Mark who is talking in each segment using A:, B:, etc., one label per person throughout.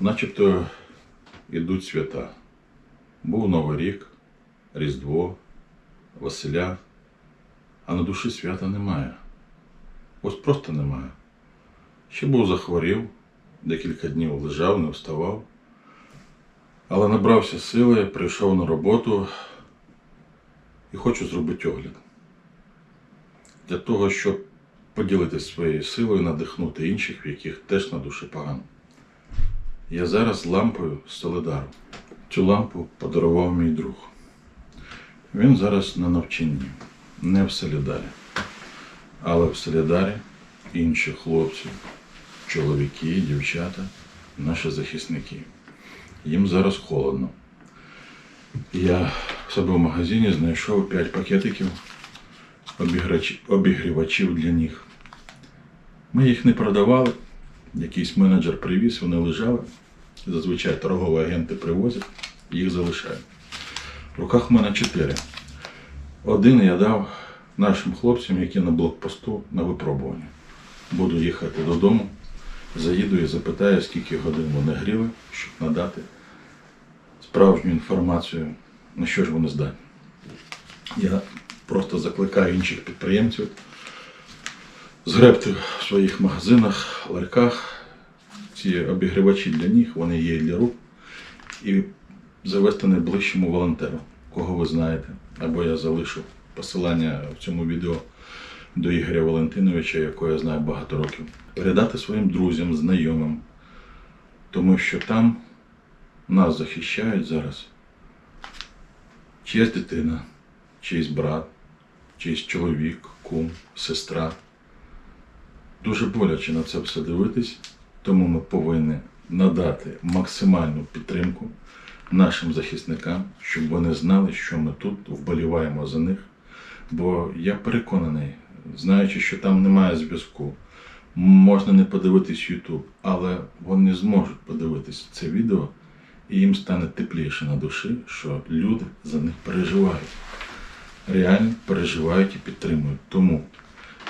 A: Начебто йдуть свята. Був Новий рік, Різдво, Василя, а на душі свята немає. Ось просто немає. Ще був захворів, декілька днів лежав, не вставав. Але набрався сили, прийшов на роботу і хочу зробити огляд. Для того, щоб поділитися своєю силою, надихнути інших, в яких теж на душі погано. Я зараз лампою Солидару. Цю лампу подарував мій друг. Він зараз на навчанні, не в Солідарі, але в Солідарі інші хлопці, чоловіки, дівчата, наші захисники. Їм зараз холодно. Я в себе в магазині знайшов 5 пакетиків обігрівачів для ніг. Ми їх не продавали. Якийсь менеджер привіз, вони лежали. Зазвичай торгові агенти привозять, їх залишають. В руках в мене чотири. Один я дав нашим хлопцям, які на блокпосту на випробування. Буду їхати додому, заїду і запитаю, скільки годин вони гріли, щоб надати справжню інформацію, на що ж вони здатні. Я просто закликаю інших підприємців згребти в своїх магазинах, ларьках ці обігрівачі для ніг, вони є і для рук, і завести найближчому волонтеру, кого ви знаєте. Або я залишу посилання в цьому відео до Ігоря Валентиновича, якого я знаю багато років. Передати своїм друзям, знайомим, тому що там нас захищають зараз чиясь дитина, чийсь брат, чийсь чоловік, кум, сестра. Дуже боляче на це все дивитись, тому ми повинні надати максимальну підтримку нашим захисникам, щоб вони знали, що ми тут вболіваємо за них. Бо я переконаний, знаючи, що там немає зв'язку, можна не подивитись YouTube, але вони зможуть подивитись це відео, і їм стане тепліше на душі, що люди за них переживають. Реально переживають і підтримують. Тому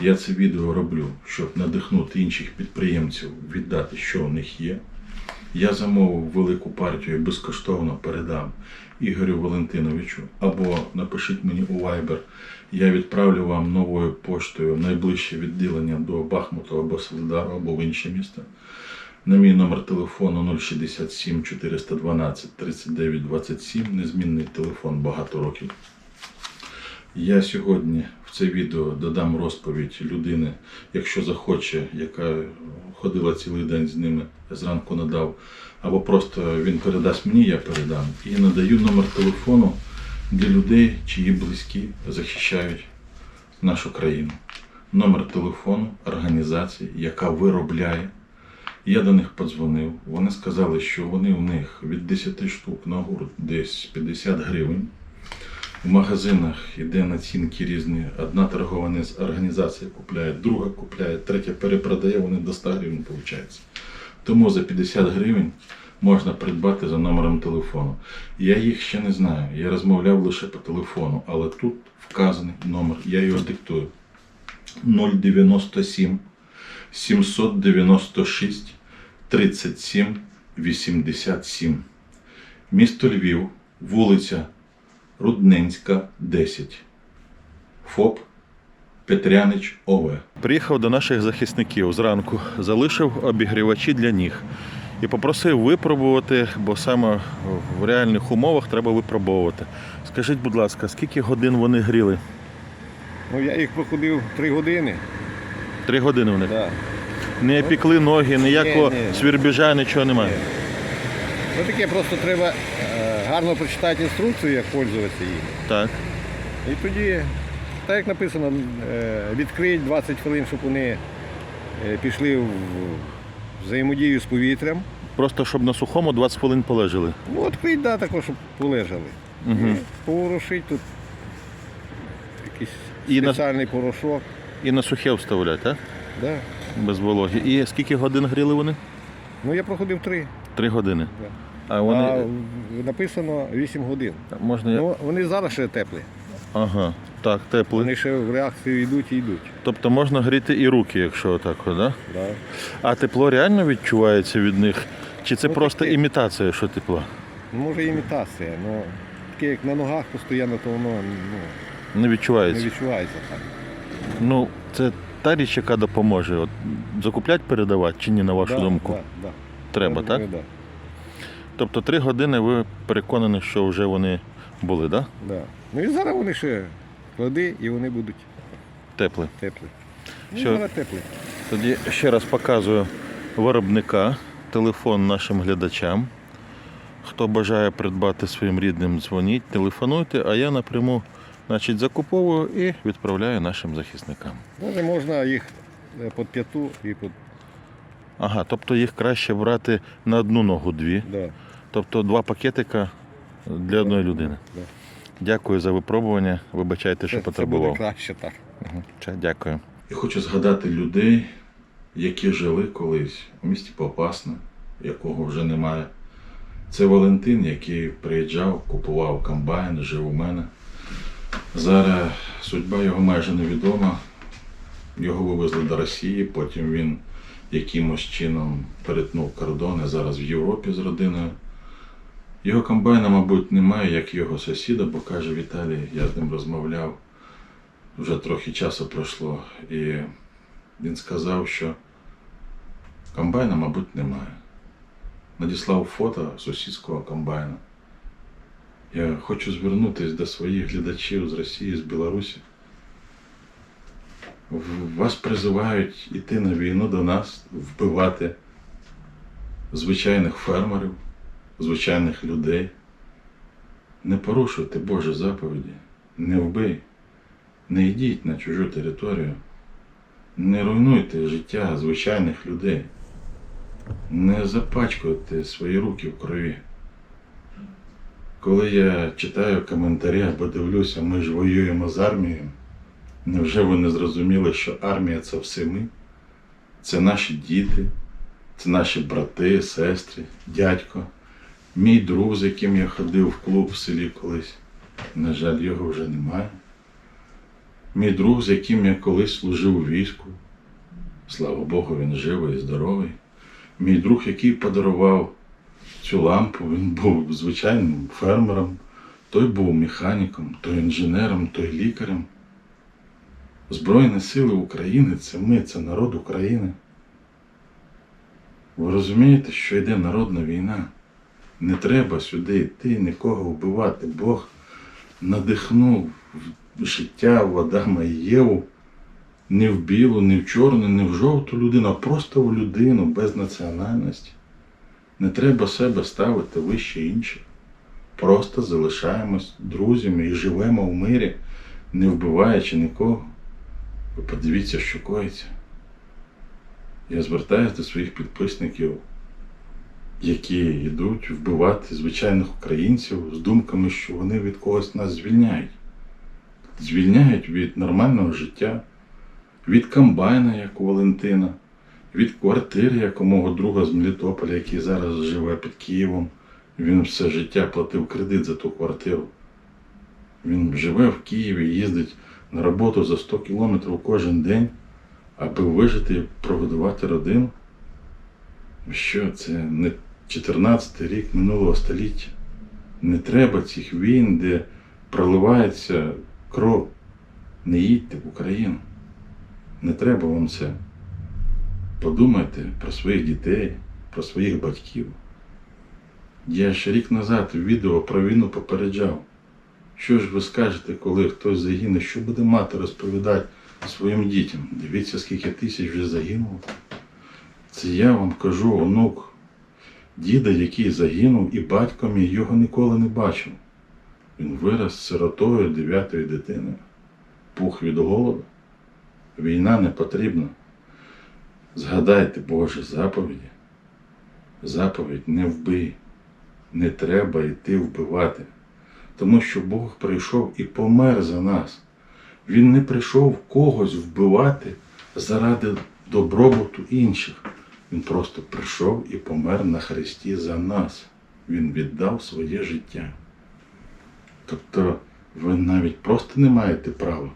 A: я це відео роблю, щоб надихнути інших підприємців віддати, що у них є. Я замовив велику партію безкоштовно передам Ігорю Валентиновичу. Або напишіть мені у Viber, я відправлю вам новою поштою найближче відділення до Бахмуту або Солидару, або в інше місто. На мій номер телефону 067 412 39 27, незмінний телефон багато років. Я сьогодні в це відео додам розповідь людини, якщо захоче, яка ходила цілий день з ними, зранку надав, або просто він передасть мені, я передам. І надаю номер телефону для людей, чиї близькі захищають нашу країну. Номер телефону організації, яка виробляє. Я до них подзвонив. Вони сказали, що вони у них від 10 штук на гурт десь 50 гривень. В магазинах йде націнки різні. Одна торгова організація купляє, друга купляє, третя перепродає, вони до 100 гривень виходить. Тому за 50 гривень можна придбати за номером телефону. Я їх ще не знаю. Я розмовляв лише по телефону, але тут вказаний номер. Я його диктую. 097 796 37 87. Місто Львів, вулиця Рудненська, 10. ФОП Петрянич ОВ. Приїхав до наших захисників зранку, залишив обігрівачі для ніг і попросив випробувати, бо саме в реальних умовах треба випробовувати. Скажіть, будь ласка, скільки годин вони гріли?
B: Ну, я їх проходив три години.
A: Три години вони.
B: Да.
A: Не пікли ноги, ніякого
B: Ні, ні.
A: свірбіжа, нічого немає.
B: Ну таке просто треба гарно прочитати інструкцію, як пользуватися їм.
A: Так.
B: І тоді, так як написано, е, відкрить 20 хвилин, щоб вони е, пішли в взаємодію з повітрям.
A: Просто щоб на сухому 20 хвилин полежали.
B: Ну, відкрить, да, також, щоб полежали.
A: Угу.
B: І поворушить тут якийсь
A: І на-
B: спеціальний порошок.
A: І на сухе вставлять, так?
B: Да.
A: Без вологи. І скільки годин гріли вони?
B: Ну я проходив три.
A: Три години.
B: Да.
A: А вони.
B: А написано 8 годин.
A: Можна. я-
B: Ну, вони зараз ще теплі.
A: Ага. Так, теплий.
B: Вони ще в реакцію йдуть і йдуть.
A: Тобто можна гріти і руки, якщо так, да?
B: Да.
A: А тепло реально відчувається від них.
C: Чи це
B: Ну,
C: просто
B: таке.
C: імітація, що тепло?
B: Ну, може імітація, але таке як на ногах постійно, то воно ну,
C: Не
B: не
C: відчувається.
B: відчувається так.
C: Ну, це та річ, яка допоможе. От, закуплять, передавати чи ні, на вашу
B: Да,
C: думку?
B: Да, да.
C: Треба, так?
B: Да,
C: Тобто три години ви переконані, що вже вони були, так? Да?
B: да. Ну і зараз вони ще клади і вони будуть
C: Теплі.
B: теплі. Ну,
C: Що?
B: зараз теплі.
C: Тоді ще раз показую виробника, телефон нашим глядачам. Хто бажає придбати своїм рідним, дзвоніть, телефонуйте, а я напряму значить, закуповую і відправляю нашим захисникам.
B: Може можна їх е, під п'яту і під.
C: Ага, тобто їх краще брати на одну ногу дві.
B: Да,
C: Тобто два пакетика для одної людини. Дякую за випробування. Вибачайте, що
B: Це, це буде краще так.
C: Ча- Дякую.
A: Я хочу згадати людей, які жили колись у місті Попасне, якого вже немає. Це Валентин, який приїжджав, купував комбайн, жив у мене. Зараз судьба його майже невідома. Його вивезли до Росії, потім він якимось чином перетнув кордон і зараз в Європі з родиною. Його комбайна, мабуть, немає, як його сусіда, бо каже Віталій, я з ним розмовляв вже трохи часу пройшло, і він сказав, що комбайна, мабуть, немає. Надіслав фото сусідського комбайна. Я хочу звернутися до своїх глядачів з Росії, з Білорусі. Вас призивають йти на війну до нас, вбивати звичайних фермерів, звичайних людей. Не порушуйте Божі заповіді, не вбий. Не йдіть на чужу територію. Не руйнуйте життя звичайних людей. Не запачкуйте свої руки в крові. Коли я читаю коментарі або дивлюся, ми ж воюємо з армією. Невже ви не зрозуміли, що армія це все ми? Це наші діти, це наші брати, сестри, дядько, мій друг, з яким я ходив в клуб в селі колись. На жаль, його вже немає. Мій друг, з яким я колись служив у війську. Слава Богу, він живий і здоровий. Мій друг, який подарував цю лампу, він був звичайним фермером, той був механіком, той інженером, той лікарем. Збройні сили України це ми, це народ України. Ви розумієте, що йде народна війна? Не треба сюди йти, нікого вбивати. Бог надихнув життя в Адама і Єву не в білу, не в чорну, не в жовту людину, а просто в людину без національності. Не треба себе ставити вище інших. Просто залишаємось друзями і живемо в мирі, не вбиваючи нікого. Ви подивіться, що коїться. Я звертаюся до своїх підписників, які йдуть вбивати звичайних українців з думками, що вони від когось нас звільняють. Звільняють від нормального життя, від комбайна, як у Валентина, від квартири, як у мого друга з Мелітополя, який зараз живе під Києвом. Він все життя платив кредит за ту квартиру. Він живе в Києві, їздить на роботу за 100 кілометрів кожен день, аби вижити і прогодувати родину. Що це не 14 рік минулого століття. Не треба цих війн, де проливається кров. Не їдьте в Україну. Не треба вам це. Подумайте про своїх дітей, про своїх батьків. Я ще рік назад в відео про війну попереджав. Що ж ви скажете, коли хтось загине, що буде мати розповідати своїм дітям? Дивіться, скільки тисяч вже загинуло. Це я вам кажу, онук діда, який загинув, і батько мій його ніколи не бачив. Він вирос сиротою дев'ятої дитини, пух від голоду. Війна не потрібна. Згадайте Божі заповіді. Заповідь не вбий. Не треба йти вбивати. Тому що Бог прийшов і помер за нас. Він не прийшов когось вбивати заради добробуту інших. Він просто прийшов і помер на Христі за нас. Він віддав своє життя. Тобто ви навіть просто не маєте права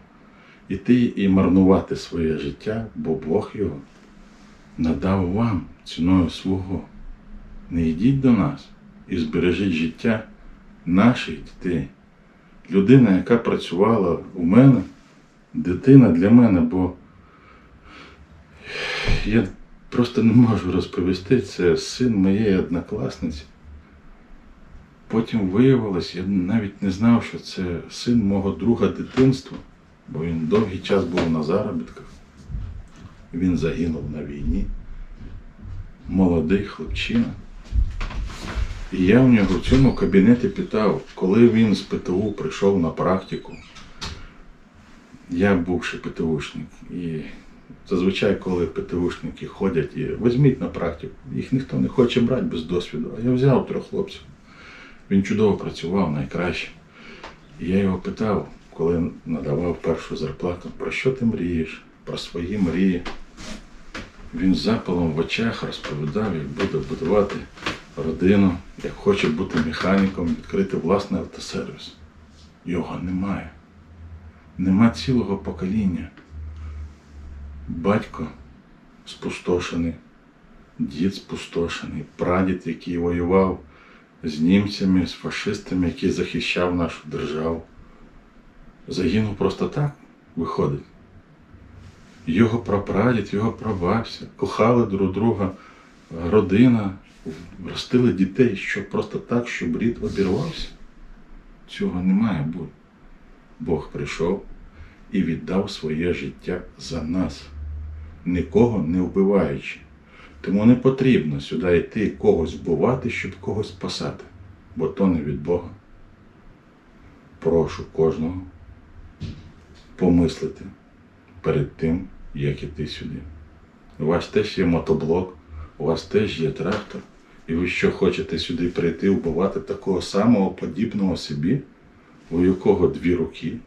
A: іти і марнувати своє життя, бо Бог його надав вам ціною свого. Не йдіть до нас і збережіть життя наших дітей. Людина, яка працювала у мене, дитина для мене, бо я просто не можу розповісти, це син моєї однокласниці. Потім виявилось, я навіть не знав, що це син мого друга дитинства, бо він довгий час був на заробітках. Він загинув на війні. Молодий хлопчина. І я в нього в цьому кабінеті питав, коли він з ПТУ прийшов на практику. Я бувший ПТУшник. І зазвичай, коли ПТУшники ходять і візьміть на практику, їх ніхто не хоче брати без досвіду. А я взяв трьох хлопців. Він чудово працював найкраще. І я його питав, коли надавав першу зарплату, про що ти мрієш, про свої мрії. Він з запалом в очах розповідав, як буде будувати родину, як хоче бути механіком, відкрити власний автосервіс. Його немає. Нема цілого покоління. Батько спустошений, дід спустошений, прадід, який воював з німцями, з фашистами, який захищав нашу державу. Загинув просто так, виходить. Його прапрадід, його прабабця, кохали друг друга, родина, ростили дітей, що просто так, щоб рід обірвався. Цього не має бути. Бог прийшов і віддав своє життя за нас, нікого не вбиваючи. Тому не потрібно сюди йти когось вбивати, щоб когось спасати, бо то не від Бога. Прошу кожного помислити перед тим, як іти сюди. У вас теж є мотоблок, у вас теж є трактор, і ви що хочете сюди прийти вбивати такого самого подібного собі, у якого дві руки,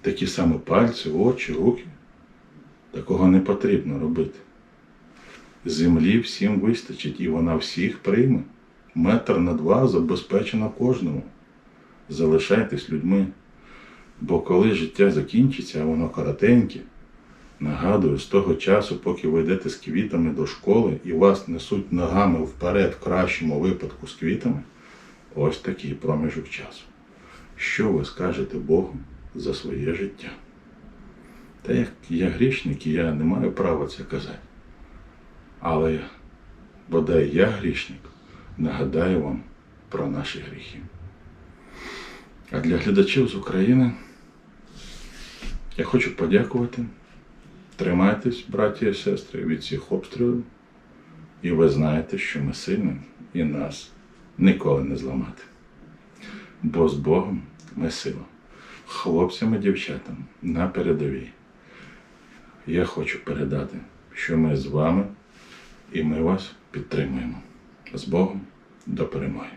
A: такі самі пальці, очі, руки. Такого не потрібно робити. Землі всім вистачить, і вона всіх прийме. Метр на два забезпечено кожному. Залишайтесь людьми. Бо коли життя закінчиться, а воно коротеньке, нагадую, з того часу, поки ви йдете з квітами до школи і вас несуть ногами вперед, в кращому випадку з квітами, ось такий проміжок часу. Що ви скажете Богу за своє життя? Та як я грішник, і я не маю права це казати. Але бодай я грішник, нагадаю вам про наші гріхи. А для глядачів з України я хочу подякувати. Тримайтесь, браті і сестри, від цих обстрілів. І ви знаєте, що ми сильні і нас ніколи не зламати. Бо з Богом ми сила. Хлопцям і дівчатам на передовій. Я хочу передати, що ми з вами і ми вас підтримуємо. З Богом до перемоги.